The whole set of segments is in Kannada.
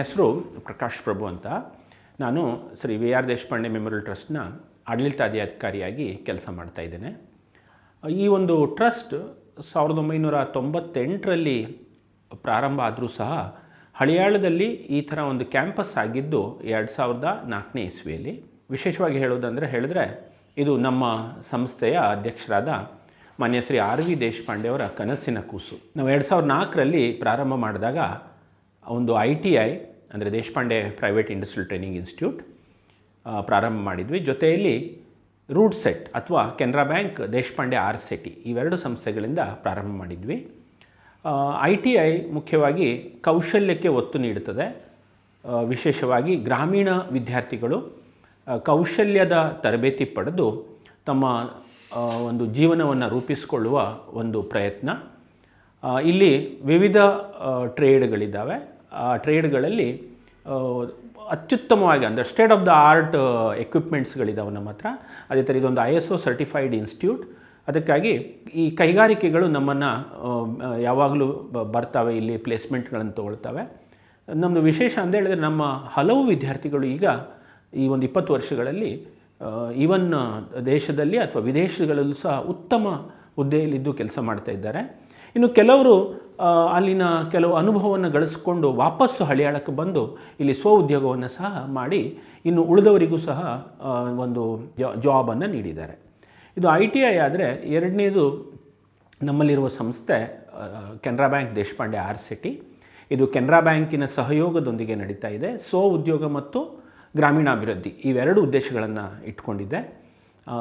ಹೆಸರು ಪ್ರಕಾಶ್ ಪ್ರಭು ಅಂತ. ನಾನು Shri V R Deshpande memorial ಟ್ರಸ್ಟ್ನ ಆಡಳಿತಾಧಿಕಾರಿಯಾಗಿ ಕೆಲಸ ಮಾಡ್ತಾ ಇದ್ದೇನೆ. ಈ ಒಂದು ಟ್ರಸ್ಟ್ ಸಾವಿರದ ಒಂಬೈನೂರ ತೊಂಬತ್ತೆಂಟರಲ್ಲಿ ಪ್ರಾರಂಭ ಆದರೂ ಸಹ ಹಳಿಯಾಳದಲ್ಲಿ ಈ ಥರ ಒಂದು ಕ್ಯಾಂಪಸ್ ಆಗಿದ್ದು ಎರಡು ಸಾವಿರದ ನಾಲ್ಕನೇ ಇಸ್ವಿಯಲ್ಲಿ. ವಿಶೇಷವಾಗಿ ಹೇಳೋದಂದರೆ ಹೇಳಿದ್ರೆ ಇದು ನಮ್ಮ ಸಂಸ್ಥೆಯ ಅಧ್ಯಕ್ಷರಾದ ಮಾನ್ಯ ಶ್ರೀ ಆರ್ ವಿ ದೇಶಪಾಂಡೆ ಅವರ ಕನಸಿನ ಕೂಸು. ನಾವು ಎರಡು ಸಾವಿರದ ನಾಲ್ಕರಲ್ಲಿ ಪ್ರಾರಂಭ ಮಾಡಿದಾಗ ಒಂದು ಐ ಟಿ ಐ ಅಂದರೆ Deshpande private industrial training institute ಪ್ರಾರಂಭ ಮಾಡಿದ್ವಿ. ಜೊತೆಯಲ್ಲಿ ರೂಟ್ ಸೆಟ್ ಅಥವಾ Canara bank, Deshpande R SETI ಇವೆರಡು ಸಂಸ್ಥೆಗಳಿಂದ ಪ್ರಾರಂಭ ಮಾಡಿದ್ವಿ. ಐ ಟಿ ಐ ಮುಖ್ಯವಾಗಿ ಕೌಶಲ್ಯಕ್ಕೆ ಒತ್ತು ನೀಡುತ್ತದೆ. ವಿಶೇಷವಾಗಿ ಗ್ರಾಮೀಣ ವಿದ್ಯಾರ್ಥಿಗಳು ಕೌಶಲ್ಯದ ತರಬೇತಿ ಪಡೆದು ತಮ್ಮ ಒಂದು ಜೀವನವನ್ನು ರೂಪಿಸಿಕೊಳ್ಳುವ ಒಂದು ಪ್ರಯತ್ನ. ಇಲ್ಲಿ ವಿವಿಧ ಟ್ರೇಡ್ಗಳಿದ್ದಾವೆ ಟ್ರೇಡ್ಗಳಲ್ಲಿ ಅತ್ಯುತ್ತಮವಾಗಿ ಅಂದರೆ ಸ್ಟೇಟ್ ಆಫ್ ದ ಆರ್ಟ್ ಎಕ್ವಿಪ್ಮೆಂಟ್ಸ್ಗಳಿದ್ದಾವೆ ನಮ್ಮ ಹತ್ರ. ಅದೇ ಥರ ಇದೊಂದು I S O certified institute. ಅದಕ್ಕಾಗಿ ಈ ಕೈಗಾರಿಕೆಗಳು ನಮ್ಮನ್ನು ಯಾವಾಗಲೂ ಬರ್ತವೆ, ಇಲ್ಲಿ ಪ್ಲೇಸ್ಮೆಂಟ್ಗಳನ್ನು ತಗೊಳ್ತವೆ. ನಮ್ಮದು ವಿಶೇಷ ಅಂತ ಹೇಳಿದರೆ ನಮ್ಮ ಹಲವು ವಿದ್ಯಾರ್ಥಿಗಳು ಈಗ ಈ ಒಂದು ಇಪ್ಪತ್ತು ವರ್ಷಗಳಲ್ಲಿ ಈವನ್ ದೇಶದಲ್ಲಿ ಅಥವಾ ವಿದೇಶಗಳಲ್ಲೂ ಸಹ ಉತ್ತಮ ಹುದ್ದೆಯಲ್ಲಿದ್ದು ಕೆಲಸ ಮಾಡ್ತಾ ಇದ್ದಾರೆ. ಇನ್ನು ಕೆಲವರು ಅಲ್ಲಿನ ಕೆಲವು ಅನುಭವವನ್ನು ಗಳಿಸ್ಕೊಂಡು ವಾಪಸ್ಸು ಹಳಿಯಾಳಕ್ಕೆ ಬಂದು ಇಲ್ಲಿ ಸ್ವ ಉದ್ಯೋಗವನ್ನು ಸಹ ಮಾಡಿ ಇನ್ನು ಉಳಿದವರಿಗೂ ಸಹ ಒಂದು ಜಾಬನ್ನು ನೀಡಿದ್ದಾರೆ. ಇದು ಐ ಟಿ ಐ ಆದರೆ ಎರಡನೇದು ನಮ್ಮಲ್ಲಿರುವ ಸಂಸ್ಥೆ Canara bank Deshpande R SETI ಇದು ಕೆನರಾ ಬ್ಯಾಂಕಿನ ಸಹಯೋಗದೊಂದಿಗೆ ನಡೀತಾ ಇದೆ. ಸ್ವ ಉದ್ಯೋಗ ಮತ್ತು ಗ್ರಾಮೀಣಾಭಿವೃದ್ಧಿ ಇವೆರಡು ಉದ್ದೇಶಗಳನ್ನು ಇಟ್ಕೊಂಡಿದೆ.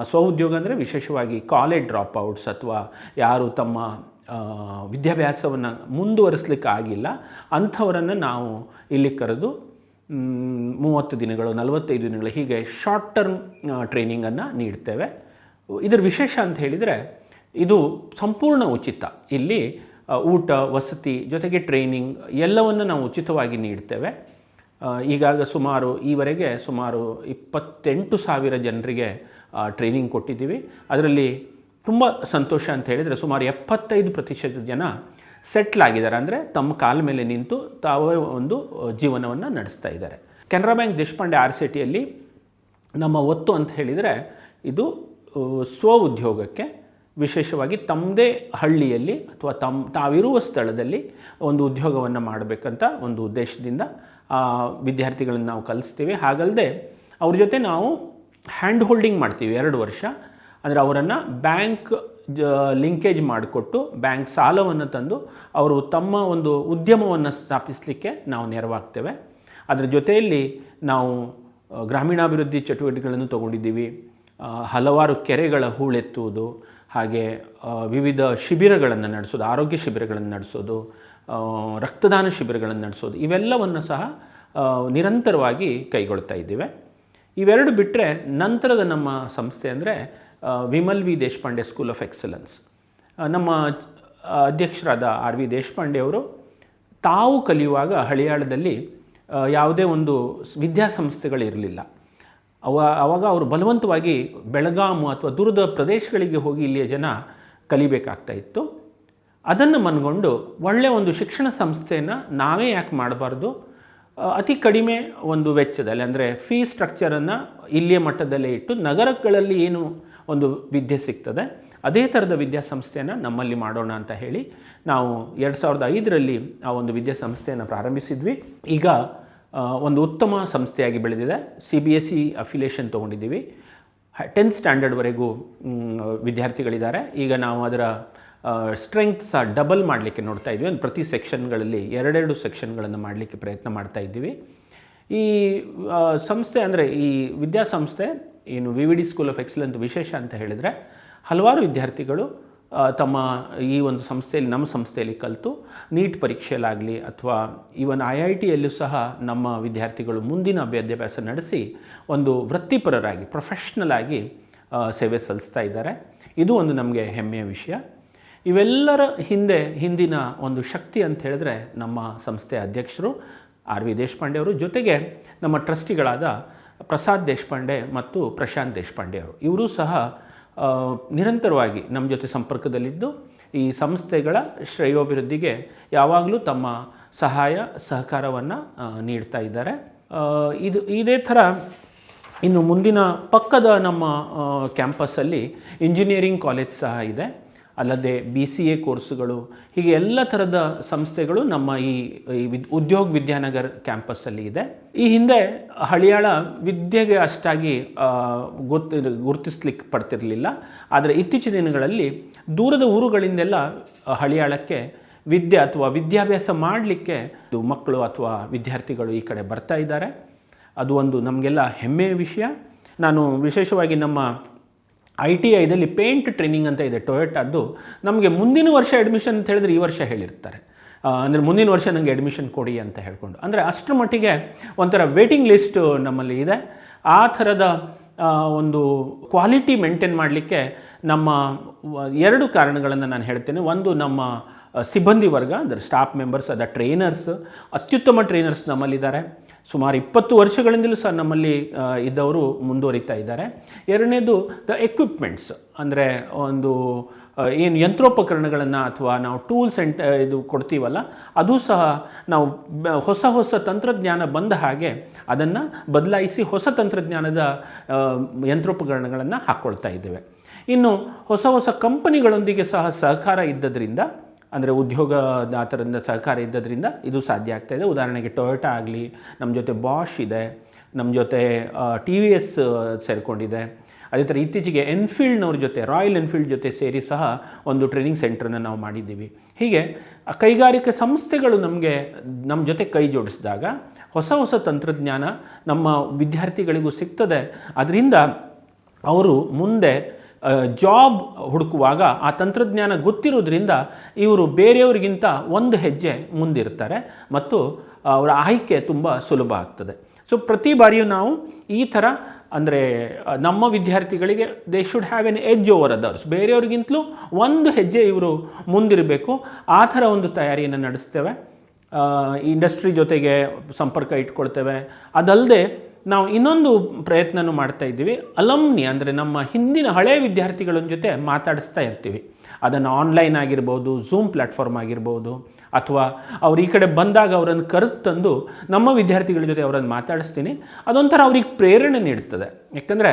ಸ್ವ ಉದ್ಯೋಗ ಅಂದರೆ ವಿಶೇಷವಾಗಿ ಕಾಲೇಜ್ ಡ್ರಾಪ್ ಔಟ್ಸ್ ಅಥವಾ ಯಾರು ತಮ್ಮ ವಿದ್ಯಾಭ್ಯಾಸವನ್ನು ಮುಂದುವರಿಸ್ಲಿಕ್ಕೆ ಆಗಿಲ್ಲ ಅಂಥವರನ್ನು ನಾವು ಇಲ್ಲಿ ಕರೆದು ಮೂವತ್ತು ದಿನಗಳು, ನಲವತ್ತೈದು ದಿನಗಳು ಹೀಗೆ ಶಾರ್ಟ್ ಟರ್ಮ್ ಟ್ರೈನಿಂಗನ್ನು ನೀಡ್ತೇವೆ. ಇದರ ವಿಶೇಷ ಅಂತ ಹೇಳಿದರೆ, ಇದು ಸಂಪೂರ್ಣ ಉಚಿತ. ಇಲ್ಲಿ ಊಟ, ವಸತಿ ಜೊತೆಗೆ ಟ್ರೈನಿಂಗ್ ಎಲ್ಲವನ್ನು ನಾವು ಉಚಿತವಾಗಿ ನೀಡ್ತೇವೆ. ಈಗಾಗ ಸುಮಾರು, ಈವರೆಗೆ ಸುಮಾರು ಇಪ್ಪತ್ತೆಂಟು ಸಾವಿರ ಜನರಿಗೆ ಟ್ರೈನಿಂಗ್ ಕೊಟ್ಟಿದ್ದೀವಿ. ಅದರಲ್ಲಿ ತುಂಬ ಸಂತೋಷ ಅಂತ ಹೇಳಿದರೆ ಸುಮಾರು ಎಪ್ಪತ್ತೈದು ಪ್ರತಿಶತ ಜನ ಸೆಟ್ಲ್ ಆಗಿದ್ದಾರೆ. ಅಂದರೆ ತಮ್ಮ ಕಾಲ ಮೇಲೆ ನಿಂತು ತಾವೇ ಒಂದು ಜೀವನವನ್ನು ನಡೆಸ್ತಾ ಇದ್ದಾರೆ. ಕೆನರಾ ಬ್ಯಾಂಕ್ ದೇಶಪಾಂಡೆ ಆರ್ ಸಿಟಿಯಲ್ಲಿ ನಮ್ಮ ಒತ್ತು ಅಂತ ಹೇಳಿದರೆ ಇದು ಸ್ವ ಉದ್ಯೋಗಕ್ಕೆ ವಿಶೇಷವಾಗಿ ತಮ್ಮದೇ ಹಳ್ಳಿಯಲ್ಲಿ ಅಥವಾ ತಮ್ಮ ತಾವಿರುವ ಸ್ಥಳದಲ್ಲಿ ಒಂದು ಉದ್ಯೋಗವನ್ನು ಮಾಡಬೇಕಂತ ಒಂದು ಉದ್ದೇಶದಿಂದ ವಿದ್ಯಾರ್ಥಿಗಳನ್ನು ನಾವು ಕಲಿಸ್ತೀವಿ. ಹಾಗಲ್ಲದೆ ಅವ್ರ ಜೊತೆ ನಾವು ಹ್ಯಾಂಡ್ ಹೋಲ್ಡಿಂಗ್ ಮಾಡ್ತೀವಿ ಎರಡು ವರ್ಷ. ಅಂದರೆ ಅವರನ್ನು ಬ್ಯಾಂಕ್ ಲಿಂಕೇಜ್ ಮಾಡಿಕೊಟ್ಟು ಬ್ಯಾಂಕ್ ಸಾಲವನ್ನು ತಂದು ಅವರು ತಮ್ಮ ಒಂದು ಉದ್ಯಮವನ್ನು ಸ್ಥಾಪಿಸಲಿಕ್ಕೆ ನಾವು ನೆರವಾಗ್ತೇವೆ. ಅದರ ಜೊತೆಯಲ್ಲಿ ನಾವು ಗ್ರಾಮೀಣಾಭಿವೃದ್ಧಿ ಚಟುವಟಿಕೆಗಳನ್ನು ತಗೊಂಡಿದ್ದೀವಿ. ಹಲವಾರು ಕೆರೆಗಳ ಹೂಳೆತ್ತುವುದು, ಹಾಗೆ ವಿವಿಧ ಶಿಬಿರಗಳನ್ನು ನಡೆಸೋದು, ಆರೋಗ್ಯ ಶಿಬಿರಗಳನ್ನು ನಡೆಸೋದು ರಕ್ತದಾನ ಶಿಬಿರಗಳನ್ನು ನಡೆಸೋದು, ಇವೆಲ್ಲವನ್ನು ಸಹ ನಿರಂತರವಾಗಿ ಕೈಗೊಳ್ತಾ ಇದ್ದೇವೆ. ಇವೆರಡು ಬಿಟ್ಟರೆ ನಂತರದ ನಮ್ಮ ಸಂಸ್ಥೆ ಅಂದರೆ Vimal V Deshpande school of excellence ನಮ್ಮ ಅಧ್ಯಕ್ಷರಾದ ಆರ್ ವಿ ದೇಶಪಾಂಡೆ ಅವರು ತಾವು ಕಲಿಯುವಾಗ ಹಳಿಯಾಳದಲ್ಲಿ ಯಾವುದೇ ಒಂದು ವಿದ್ಯಾಸಂಸ್ಥೆಗಳಿರಲಿಲ್ಲ. ಅವ ಆವಾಗ ಅವರು ಬಲವಂತವಾಗಿ ಬೆಳಗಾಮು ಅಥವಾ ದೂರದ ಪ್ರದೇಶಗಳಿಗೆ ಹೋಗಿ ಇಲ್ಲಿಯ ಜನ ಕಲಿಬೇಕಾಗ್ತಾ ಇತ್ತು. ಅದನ್ನು ಮನಗೊಂಡು ಒಳ್ಳೆಯ ಒಂದು ಶಿಕ್ಷಣ ಸಂಸ್ಥೆಯನ್ನು ನಾವೇ ಯಾಕೆ ಮಾಡಬಾರ್ದು? ಅತಿ ಕಡಿಮೆ ಒಂದು ವೆಚ್ಚದಲ್ಲಿ, ಅಂದರೆ ಫೀ ಸ್ಟ್ರಕ್ಚರನ್ನು ಇಲ್ಲಿಯ ಮಟ್ಟದಲ್ಲೇ ಇಟ್ಟು ನಗರಗಳಲ್ಲಿ ಏನು ಒಂದು ವಿದ್ಯೆ ಸಿಗ್ತದೆ. ಅದೇ ಥರದ ವಿದ್ಯಾಸಂಸ್ಥೆಯನ್ನು ನಮ್ಮಲ್ಲಿ ಮಾಡೋಣ ಅಂತ ಹೇಳಿ ನಾವು ಎರಡು ಸಾವಿರದ ಐದರಲ್ಲಿ ಆ ಒಂದು ವಿದ್ಯಾಸಂಸ್ಥೆಯನ್ನು ಪ್ರಾರಂಭಿಸಿದ್ವಿ. ಈಗ ಒಂದು ಉತ್ತಮ ಸಂಸ್ಥೆಯಾಗಿ ಬೆಳೆದಿದೆ. C B S E affiliation ತೊಗೊಂಡಿದ್ದೀವಿ. ಟೆಂತ್ ಸ್ಟ್ಯಾಂಡರ್ಡ್ವರೆಗೂ ವಿದ್ಯಾರ್ಥಿಗಳಿದ್ದಾರೆ. ಈಗ ನಾವು ಅದರ ಸ್ಟ್ರೆಂಗ್ತ್ ಸಹ ಡಬಲ್ ಮಾಡಲಿಕ್ಕೆ ನೋಡ್ತಾ ಇದ್ವಿ. ಒಂದು ಪ್ರತಿ ಸೆಕ್ಷನ್ಗಳಲ್ಲಿ ಎರಡೆರಡು ಸೆಕ್ಷನ್ಗಳನ್ನು ಮಾಡಲಿಕ್ಕೆ ಪ್ರಯತ್ನ ಮಾಡ್ತಾ ಇದ್ದೀವಿ. ಈ ಸಂಸ್ಥೆ ಅಂದರೆ ಈ ವಿದ್ಯಾಸಂಸ್ಥೆ ಏನು V V D school of excellent ವಿಶೇಷ ಅಂತ ಹೇಳಿದರೆ, ಹಲವಾರು ವಿದ್ಯಾರ್ಥಿಗಳು ತಮ್ಮ ಈ ಒಂದು ಸಂಸ್ಥೆಯಲ್ಲಿ, ನಮ್ಮ ಸಂಸ್ಥೆಯಲ್ಲಿ ಕಲಿತು, ನೀಟ್ ಪರೀಕ್ಷೆಯಲ್ಲಾಗಲಿ ಅಥವಾ ಈವನ್ ಐ ಐ ಟಿಯಲ್ಲೂ ಸಹ ನಮ್ಮ ವಿದ್ಯಾರ್ಥಿಗಳು ಮುಂದಿನ ವಿದ್ಯಾಭ್ಯಾಸ ನಡೆಸಿ ಒಂದು ವೃತ್ತಿಪರರಾಗಿ ಪ್ರೊಫೆಷ್ನಲ್ ಆಗಿ ಸೇವೆ ಸಲ್ಲಿಸ್ತಾ ಇದ್ದಾರೆ. ಇದು ಒಂದು ನಮಗೆ ಹೆಮ್ಮೆಯ ವಿಷಯ. ಇವೆಲ್ಲರ ಹಿಂದೆ ಹಿಂದಿನ ಒಂದು ಶಕ್ತಿ ಅಂತ ಹೇಳಿದ್ರೆ ನಮ್ಮ ಸಂಸ್ಥೆಯ ಅಧ್ಯಕ್ಷರು ಆರ್ ವಿ ದೇಶಪಾಂಡೆ ಅವರು, ಜೊತೆಗೆ ನಮ್ಮ ಟ್ರಸ್ಟಿಗಳಾದ ಪ್ರಸಾದ್ ದೇಶಪಾಂಡೆ ಮತ್ತು ಪ್ರಶಾಂತ್ ದೇಶಪಾಂಡೆ ಅವರು. ಇವರು ಸಹ ನಿರಂತರವಾಗಿ ನಮ್ಮ ಜೊತೆ ಸಂಪರ್ಕದಲ್ಲಿದ್ದು, ಈ ಸಂಸ್ಥೆಗಳ ಶ್ರೇಯೋಭಿವೃದ್ಧಿಗೆ ಯಾವಾಗಲೂ ತಮ್ಮ ಸಹಾಯ, ಸಹಕಾರವನ್ನು ನೀಡ್ತಾ ಇದ್ದಾರೆ. ಇದು, ಇದೇ ಥರ ಇನ್ನು ಮುಂದಿನ ಪಕ್ಕದ ನಮ್ಮ ಕ್ಯಾಂಪಸ್ಸಲ್ಲಿ ಇಂಜಿನಿಯರಿಂಗ್ ಕಾಲೇಜ್ ಸಹ ಇದೆ. ಅಲ್ಲದೆ ಬಿ ಸಿ ಎ ಕೋರ್ಸುಗಳು ಹೀಗೆ ಎಲ್ಲ ಥರದ ಸಂಸ್ಥೆಗಳು ನಮ್ಮ ಈ ಉದ್ಯೋಗ ವಿದ್ಯಾನಗರ್ ಕ್ಯಾಂಪಸ್ಸಲ್ಲಿ ಇದೆ. ಈ ಹಿಂದೆ ಹಳಿಯಾಳ ವಿದ್ಯೆಗೆ ಅಷ್ಟಾಗಿ ಗೊತ್ತು ಗುರುತಿಸ್ಲಿಕ್ಕೆ ಪಡ್ತಿರಲಿಲ್ಲ. ಆದರೆ ಇತ್ತೀಚಿನ ದಿನಗಳಲ್ಲಿ ದೂರದ ಊರುಗಳಿಂದೆಲ್ಲ ಹಳಿಯಾಳಕ್ಕೆ ವಿದ್ಯೆ ಅಥವಾ ವಿದ್ಯಾಭ್ಯಾಸ ಮಾಡಲಿಕ್ಕೆ ಮಕ್ಕಳು ಅಥವಾ ವಿದ್ಯಾರ್ಥಿಗಳು ಈ ಕಡೆ ಬರ್ತಾ ಇದ್ದಾರೆ. ಅದು ಒಂದು ನಮಗೆಲ್ಲ ಹೆಮ್ಮೆಯ ವಿಷಯ. ನಾನು ವಿಶೇಷವಾಗಿ ನಮ್ಮ ಐ ಟಿ ಐದಲ್ಲಿ ಪೇಂಟ್ ಟ್ರೈನಿಂಗ್ ಅಂತ ಇದೆ ಟೊಯೋಟಾದ್ದು. ನಮಗೆ ಮುಂದಿನ ವರ್ಷ ಅಡ್ಮಿಷನ್ ಅಂತ ಹೇಳಿದ್ರೆ ಈ ವರ್ಷ ಹೇಳಿರ್ತಾರೆ. ಅಂದರೆ ಮುಂದಿನ ವರ್ಷ ನನಗೆ ಅಡ್ಮಿಷನ್ ಕೊಡಿ ಅಂತ ಹೇಳ್ಕೊಂಡು. ಅಂದರೆ ಅಷ್ಟರ ಮಟ್ಟಿಗೆ ಒಂಥರ ವೇಟಿಂಗ್ ಲಿಸ್ಟ್ ನಮ್ಮಲ್ಲಿ ಇದೆ. ಆ ಥರದ ಒಂದು ಕ್ವಾಲಿಟಿ ಮೇಂಟೈನ್ ಮಾಡಲಿಕ್ಕೆ ನಮ್ಮ ಎರಡು ಕಾರಣಗಳನ್ನು ನಾನು ಹೇಳ್ತೇನೆ. ಒಂದು ನಮ್ಮ ಸಿಬ್ಬಂದಿ ವರ್ಗ, ಅಂದರೆ ಸ್ಟಾಫ್ ಮೆಂಬರ್ಸ್ ಅದ ಟ್ರೈನರ್ಸ್ ಅತ್ಯುತ್ತಮ ಟ್ರೈನರ್ಸ್ ನಮ್ಮಲ್ಲಿದ್ದಾರೆ. ಸುಮಾರು ಇಪ್ಪತ್ತು ವರ್ಷಗಳಿಂದಲೂ ಸಹ ನಮ್ಮಲ್ಲಿ ಇದ್ದವರು ಮುಂದುವರಿತಾ ಇದ್ದಾರೆ. ಎರಡನೇದು ದ ಎಕ್ವಿಪ್ಮೆಂಟ್ಸ್ ಅಂದರೆ ಒಂದು ಏನು ಯಂತ್ರೋಪಕರಣಗಳನ್ನು ಅಥವಾ ನಾವು ಟೂಲ್ಸ್ ಎಂಟ್ ಇದು ಕೊಡ್ತೀವಲ್ಲ, ಅದು ಸಹ ನಾವು ಹೊಸ ಹೊಸ ತಂತ್ರಜ್ಞಾನ ಬಂದ ಹಾಗೆ ಅದನ್ನು ಬದಲಾಯಿಸಿ ಹೊಸ ತಂತ್ರಜ್ಞಾನದ ಯಂತ್ರೋಪಕರಣಗಳನ್ನು ಹಾಕ್ಕೊಳ್ತಾ ಇದ್ದೇವೆ. ಇನ್ನು ಹೊಸ ಹೊಸ ಕಂಪನಿಗಳೊಂದಿಗೆ ಸಹ ಸಹಕಾರ ಇದ್ದದ್ರಿಂದ ಅಂದರೆ ಉದ್ಯೋಗದಾತರಿಂದ ಸಹಕಾರ ಇದ್ದದ್ರಿಂದ ಇದು ಸಾಧ್ಯ ಆಗ್ತಾ ಇದೆ. ಉದಾಹರಣೆಗೆ ಟೊಯೋಟಾ ಆಗಲಿ ನಮ್ಮ ಜೊತೆ ಬಾಷ್ ಇದೆ ನಮ್ಮ ಜೊತೆ ಟಿ ವಿ ಎಸ್ ಸೇರಿಕೊಂಡಿದೆ. ಅದೇ ಥರ ಇತ್ತೀಚೆಗೆ ಎನ್ಫೀಲ್ಡ್ನವ್ರ ಜೊತೆ ರಾಯಲ್ ಎನ್ಫೀಲ್ಡ್ ಜೊತೆ ಸೇರಿ ಸಹ ಒಂದು ಟ್ರೈನಿಂಗ್ ಸೆಂಟ್ರನ್ನ ನಾವು ಮಾಡಿದ್ದೀವಿ. ಹೀಗೆ ಕೈಗಾರಿಕೆ ಸಂಸ್ಥೆಗಳು ನಮಗೆ ನಮ್ಮ ಜೊತೆ ಕೈ ಜೋಡಿಸಿದಾಗ ಹೊಸ ಹೊಸ ತಂತ್ರಜ್ಞಾನ ನಮ್ಮ ವಿದ್ಯಾರ್ಥಿಗಳಿಗೂ ಸಿಗ್ತದೆ. ಅದರಿಂದ ಅವರು ಮುಂದೆ ಜಾಬ್ ಹುಡುಕುವಾಗ ಆ ತಂತ್ರಜ್ಞಾನ ಗೊತ್ತಿರೋದ್ರಿಂದ ಇವರು ಬೇರೆಯವರಿಗಿಂತ ಒಂದು ಹೆಜ್ಜೆ ಮುಂದಿರ್ತಾರೆ ಮತ್ತು ಅವರ ಆಯ್ಕೆ ತುಂಬ ಸುಲಭ ಆಗ್ತದೆ. ಸೊ ಪ್ರತಿ ಬಾರಿಯೂ ನಾವು ಈ ಥರ ಅಂದರೆ ನಮ್ಮ ವಿದ್ಯಾರ್ಥಿಗಳಿಗೆ they should have an edge over others ಬೇರೆಯವ್ರಿಗಿಂತಲೂ ಒಂದು ಹೆಜ್ಜೆ ಇವರು ಮುಂದಿರಬೇಕು. ಆ ಥರ ಒಂದು ತಯಾರಿಯನ್ನು ನಡೆಸ್ತೇವೆ. ಇಂಡಸ್ಟ್ರಿ ಜೊತೆಗೆ ಸಂಪರ್ಕ ಇಟ್ಕೊಳ್ತೇವೆ. ಅದಲ್ಲದೆ ನಾವು ಇನ್ನೊಂದು ಪ್ರಯತ್ನನೂ ಮಾಡ್ತಾ ಇದ್ದೀವಿ. ಅಲಮ್ನಿ ಅಂದರೆ ನಮ್ಮ ಹಿಂದಿನ ಹಳೆಯ ವಿದ್ಯಾರ್ಥಿಗಳ ಜೊತೆ ಮಾತಾಡಿಸ್ತಾ ಇರ್ತೀವಿ. ಅದನ್ನು ಆನ್ಲೈನ್ ಆಗಿರ್ಬೋದು ಝೂಮ್ ಪ್ಲ್ಯಾಟ್ಫಾರ್ಮ್ ಆಗಿರ್ಬೋದು, ಅಥವಾ ಅವ್ರು ಈ ಕಡೆ ಬಂದಾಗ ಅವರನ್ನು ಕರೆದು ತಂದು ನಮ್ಮ ವಿದ್ಯಾರ್ಥಿಗಳ ಜೊತೆ ಅವರನ್ನು ಮಾತಾಡಿಸ್ತೀನಿ. ಅದೊಂಥರ ಅವ್ರಿಗೆ ಪ್ರೇರಣೆ ನೀಡ್ತದೆ. ಯಾಕಂದರೆ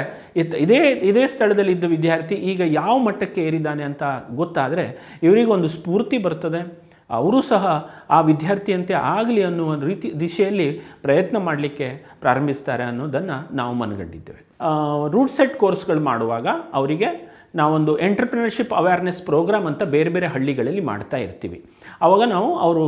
ಇದೇ ಇದೇ ಸ್ಥಳದಲ್ಲಿ ಇದ್ದ ವಿದ್ಯಾರ್ಥಿ ಈಗ ಯಾವ ಮಟ್ಟಕ್ಕೆ ಏರಿದ್ದಾನೆ ಅಂತ ಗೊತ್ತಾದರೆ ಇವರಿಗೊಂದು ಸ್ಫೂರ್ತಿ ಬರ್ತದೆ. ಅವರು ಸಹ ಆ ವಿದ್ಯಾರ್ಥಿಯಂತೆ ಆಗಲಿ ಅನ್ನುವ ರೀತಿ ದಿಶೆಯಲ್ಲಿ ಪ್ರಯತ್ನ ಮಾಡಲಿಕ್ಕೆ ಪ್ರಾರಂಭಿಸ್ತಾರೆ ಅನ್ನೋದನ್ನು ನಾವು ಮನಗಂಡಿದ್ದೇವೆ. ರೂಟ್ ಸೆಟ್ ಕೋರ್ಸ್ಗಳು ಮಾಡುವಾಗ ಅವರಿಗೆ ನಾವೊಂದು ಎಂಟರ್ಪ್ರಿನರ್ಶಿಪ್ ಅವೇರ್ನೆಸ್ ಪ್ರೋಗ್ರಾಮ್ ಅಂತ ಬೇರೆ ಬೇರೆ ಹಳ್ಳಿಗಳಲ್ಲಿ ಮಾಡ್ತಾ ಇರ್ತೀವಿ. ಆವಾಗ ನಾವು ಅವರು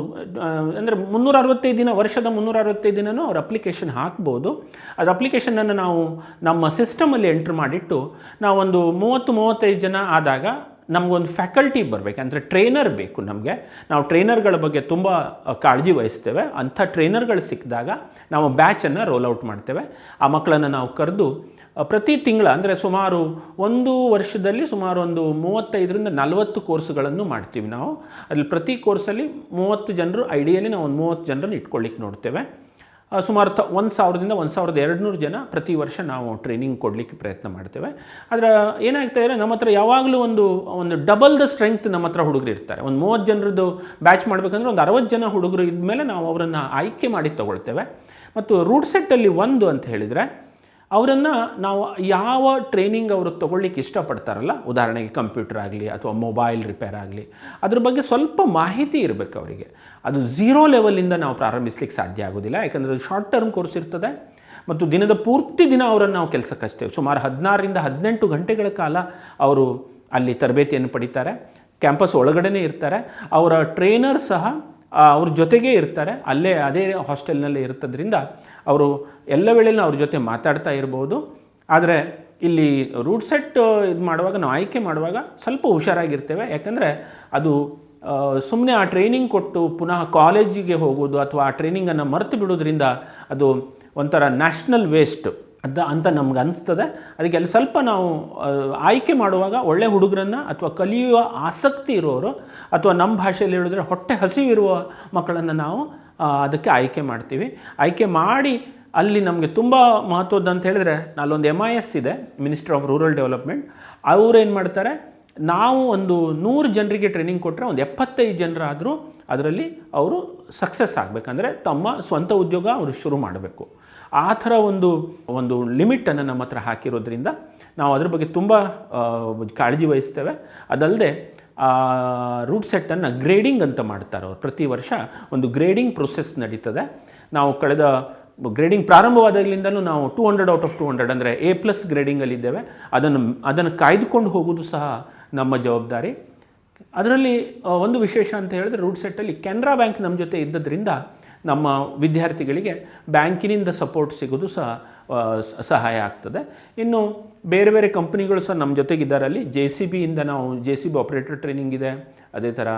ಅಂದರೆ ಮುನ್ನೂರ ಅರವತ್ತೈದು ದಿನ, ವರ್ಷದ ಮುನ್ನೂರ ಅರವತ್ತೈದು ದಿನನೂ ಅವ್ರ ಅಪ್ಲಿಕೇಶನ್ ಹಾಕ್ಬೋದು. ಅದು ಅಪ್ಲಿಕೇಶನನ್ನು ನಾವು ನಮ್ಮ ಸಿಸ್ಟಮಲ್ಲಿ ಎಂಟ್ರ್ ಮಾಡಿಟ್ಟು ನಾವೊಂದು ಮೂವತ್ತು, ಮೂವತ್ತೈದು ಜನ ಆದಾಗ ನಮಗೊಂದು ಫ್ಯಾಕಲ್ಟಿ ಬರಬೇಕು, ಅಂದರೆ ಟ್ರೈನರ್ ಬೇಕು ನಮಗೆ. ನಾವು ಟ್ರೈನರ್ಗಳ ಬಗ್ಗೆ ತುಂಬ ಕಾಳಜಿ ವಹಿಸ್ತೇವೆ. ಅಂಥ ಟ್ರೈನರ್ಗಳು ಸಿಕ್ಕಿದಾಗ ನಾವು ಬ್ಯಾಚನ್ನು ರೋಲ್ಔಟ್ ಮಾಡ್ತೇವೆ. ಆ ಮಕ್ಕಳನ್ನು ನಾವು ಕರೆದು ಪ್ರತಿ ತಿಂಗಳ, ಅಂದರೆ ಸುಮಾರು ಒಂದು ವರ್ಷದಲ್ಲಿ ಸುಮಾರು ಒಂದು ಮೂವತ್ತೈದರಿಂದ ನಲವತ್ತು ಕೋರ್ಸ್ಗಳನ್ನು ಮಾಡ್ತೀವಿ ನಾವು. ಅಲ್ಲಿ ಪ್ರತಿ ಕೋರ್ಸಲ್ಲಿ ಮೂವತ್ತು ಜನರು ಐಡಿಯಲಿ ನಾವು ಒಂದು ಮೂವತ್ತು ಜನರನ್ನು ಇಟ್ಕೊಳ್ಳಿಕ್ಕೆ ನೋಡ್ತೇವೆ. ಸುಮಾರು ತ ಒಂದು ಸಾವಿರದಿಂದ ಒಂದು ಸಾವಿರದ ಎರಡುನೂರು ಜನ ಪ್ರತಿ ವರ್ಷ ನಾವು ಟ್ರೈನಿಂಗ್ ಕೊಡಲಿಕ್ಕೆ ಪ್ರಯತ್ನ ಮಾಡ್ತೇವೆ. ಆದರೆ ಏನಾಗ್ತಾ ಇದೆ, ನಮ್ಮ ಹತ್ರ ಯಾವಾಗಲೂ ಒಂದು ಒಂದು ಡಬಲ್ ದ ಸ್ಟ್ರೆಂಗ್ತ್ ನಮ್ಮ ಹತ್ರ ಹುಡುಗರು ಇರ್ತಾರೆ. ಒಂದು ಮೂವತ್ತು ಜನರದ್ದು ಬ್ಯಾಚ್ ಮಾಡಬೇಕಂದ್ರೆ ಒಂದು ಅರವತ್ತು ಜನ ಹುಡುಗರು ಇದ್ದ ಮೇಲೆ ನಾವು ಅವರನ್ನು ಆಯ್ಕೆ ಮಾಡಿ ತಗೊಳ್ತೇವೆ. ಮತ್ತು ರೂಟ್ ಸೆಟ್ಟಲ್ಲಿ ಒಂದು ಅಂತ ಹೇಳಿದರೆ ಅವರನ್ನು ನಾವು ಯಾವ ಟ್ರೈನಿಂಗ್ ಅವರು ತೊಗೊಳ್ಳಿಕ್ಕೆ ಇಷ್ಟಪಡ್ತಾರಲ್ಲ, ಉದಾಹರಣೆಗೆ ಕಂಪ್ಯೂಟರ್ ಆಗಲಿ ಅಥವಾ ಮೊಬೈಲ್ ರಿಪೇರ್ ಆಗಲಿ, ಅದ್ರ ಬಗ್ಗೆ ಸ್ವಲ್ಪ ಮಾಹಿತಿ ಇರಬೇಕು ಅವರಿಗೆ. ಅದು ಝೀರೋ ಲೆವೆಲಿಂದ ನಾವು ಪ್ರಾರಂಭಿಸ್ಲಿಕ್ಕೆ ಸಾಧ್ಯ ಆಗೋದಿಲ್ಲ, ಯಾಕಂದರೆ ಅದು ಶಾರ್ಟ್ ಟರ್ಮ್ ಕೋರ್ಸ್ ಇರ್ತದೆ. ಮತ್ತು ದಿನದ ಪೂರ್ತಿ ದಿನ ಅವರನ್ನು ನಾವು ಕೆಲಸಕ್ಕೆ ಹಚ್ತೇವೆ. ಸುಮಾರು ಹದಿನಾರರಿಂದ ಹದಿನೆಂಟು ಗಂಟೆಗಳ ಕಾಲ ಅವರು ಅಲ್ಲಿ ತರಬೇತಿಯನ್ನು ಪಡಿತಾರೆ. ಕ್ಯಾಂಪಸ್ ಒಳಗಡೆನೇ ಇರ್ತಾರೆ. ಅವರ ಟ್ರೈನರ್ ಸಹ ಅವ್ರ ಜೊತೆಗೇ ಇರ್ತಾರೆ. ಅಲ್ಲೇ ಅದೇ ಹಾಸ್ಟೆಲ್ನಲ್ಲೇ ಇರ್ತದ್ರಿಂದ ಅವರು ಎಲ್ಲ ವೇಳೆಯಲ್ಲೂ ಅವ್ರ ಜೊತೆ ಮಾತಾಡ್ತಾ ಇರ್ಬೋದು. ಆದರೆ ಇಲ್ಲಿ ರೂಟ್ ಸೆಟ್ ಇದು ಮಾಡುವಾಗ, ನಾವು ಆಯ್ಕೆ ಮಾಡುವಾಗ ಸ್ವಲ್ಪ ಹುಷಾರಾಗಿರ್ತೇವೆ. ಯಾಕಂದರೆ ಅದು ಸುಮ್ಮನೆ ಆ ಟ್ರೈನಿಂಗ್ ಕೊಟ್ಟು ಪುನಃ ಕಾಲೇಜಿಗೆ ಹೋಗೋದು ಅಥವಾ ಆ ಟ್ರೈನಿಂಗನ್ನು ಮರೆತು ಬಿಡೋದ್ರಿಂದ ಅದು ಒಂಥರ ನ್ಯಾಷನಲ್ ವೇಸ್ಟ್. ಅದ ಅಂತ ನಮ್ಗೆ ಅನಿಸ್ತದೆ. ಅದಕ್ಕೆ ಅಲ್ಲಿ ಸ್ವಲ್ಪ ನಾವು ಆಯ್ಕೆ ಮಾಡುವಾಗ ಒಳ್ಳೆ ಹುಡುಗರನ್ನು ಅಥವಾ ಕಲಿಯುವ ಆಸಕ್ತಿ ಇರೋರು ಅಥವಾ ನಮ್ಮ ಭಾಷೆಯಲ್ಲಿ ಹೇಳಿದ್ರೆ ಹೊಟ್ಟೆ ಹಸಿವಿರುವ ಮಕ್ಕಳನ್ನು ನಾವು ಅದಕ್ಕೆ ಆಯ್ಕೆ ಮಾಡ್ತೀವಿ. ಆಯ್ಕೆ ಮಾಡಿ ಅಲ್ಲಿ ನಮಗೆ ತುಂಬ ಮಹತ್ವದ್ದು ಅಂತ ಹೇಳಿದ್ರೆ ನಾಲ್ಲೊಂದು ಎಂ ಐ ಎಸ್ ಇದೆ ಮಿನಿಸ್ಟರ್ ಆಫ್ ರೂರಲ್ ಡೆವಲಪ್ಮೆಂಟ್ ಅವ್ರು ಏನು ಮಾಡ್ತಾರೆ, ನಾವು ಒಂದು ನೂರು ಜನರಿಗೆ ಟ್ರೈನಿಂಗ್ ಕೊಟ್ಟರೆ ಒಂದು ಎಪ್ಪತ್ತೈದು ಜನರಾದರೂ ಅದರಲ್ಲಿ ಅವರು ಸಕ್ಸಸ್ ಆಗಬೇಕಂದ್ರೆ ತಮ್ಮ ಸ್ವಂತ ಉದ್ಯೋಗ ಅವರು ಶುರು ಮಾಡಬೇಕು. ಆ ಥರ ಒಂದು ಒಂದು ಲಿಮಿಟನ್ನು ನಮ್ಮ ಹತ್ರ ಹಾಕಿರೋದ್ರಿಂದ ನಾವು ಅದ್ರ ಬಗ್ಗೆ ತುಂಬ ಕಾಳಜಿ ವಹಿಸ್ತೇವೆ. ಅದಲ್ಲದೆ ರೂಟ್ ಸೆಟ್ಟನ್ನು ಗ್ರೇಡಿಂಗ್ ಅಂತ ಮಾಡ್ತಾರೆ ಅವ್ರು. ಪ್ರತಿ ವರ್ಷ ಒಂದು ಗ್ರೇಡಿಂಗ್ ಪ್ರೊಸೆಸ್ ನಡೀತದೆ. ನಾವು ಕಳೆದ ಗ್ರೇಡಿಂಗ್ ಪ್ರಾರಂಭವಾದಲ್ಲಿಂದಲೂ ನಾವು two hundred out of two hundred ಅಂದರೆ ಎ ಪ್ಲಸ್ ಗ್ರೇಡಿಂಗಲ್ಲಿದ್ದೇವೆ ಅದನ್ನು ಅದನ್ನು ಕಾಯ್ದುಕೊಂಡು ಹೋಗೋದು ಸಹ ನಮ್ಮ ಜವಾಬ್ದಾರಿ. ಅದರಲ್ಲಿ ಒಂದು ವಿಶೇಷ ಅಂತ ಹೇಳಿದ್ರೆ ರೂಟ್ ಸೆಟ್ಟಲ್ಲಿ ಕೆನರಾ ಬ್ಯಾಂಕ್ ನಮ್ಮ ಜೊತೆ ಇದ್ದದ್ರಿಂದ ನಮ್ಮ ವಿದ್ಯಾರ್ಥಿಗಳಿಗೆ ಬ್ಯಾಂಕಿನಿಂದ ಸಪೋರ್ಟ್ ಸಿಗೋದು ಸಹ ಸಹಾಯ ಆಗ್ತದೆ. ಇನ್ನು ಬೇರೆ ಬೇರೆ ಕಂಪ್ನಿಗಳು ಸಹ ನಮ್ಮ ಜೊತೆಗಿದ್ದಾರೆ. ಅಲ್ಲಿ ಜೆ ಸಿ ಬಿಯಿಂದ ನಾವು J C B operator training ಇದೆ. ಅದೇ ಥರ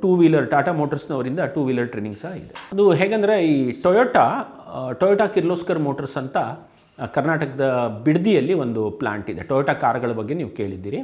ಟೂ ವೀಲರ್ ಟಾಟಾ ಮೋಟರ್ಸ್ನವರಿಂದ ಟೂ ವೀಲರ್ ಟ್ರೈನಿಂಗ್ ಸಹ ಇದೆ. ಅದು ಹೇಗೆಂದರೆ ಈ ಟೊಯೋಟಾ ಟೊಯೋಟಾ ಕಿರ್ಲೋಸ್ಕರ್ ಮೋಟರ್ಸ್ ಅಂತ ಕರ್ನಾಟಕದ ಬಿಡದಿಯಲ್ಲಿ ಒಂದು ಪ್ಲಾಂಟ್ ಇದೆ. ಟೊಯೋಟಾ ಕಾರ್ಗಳ ಬಗ್ಗೆ ನೀವು ಕೇಳಿದ್ದೀರಿ.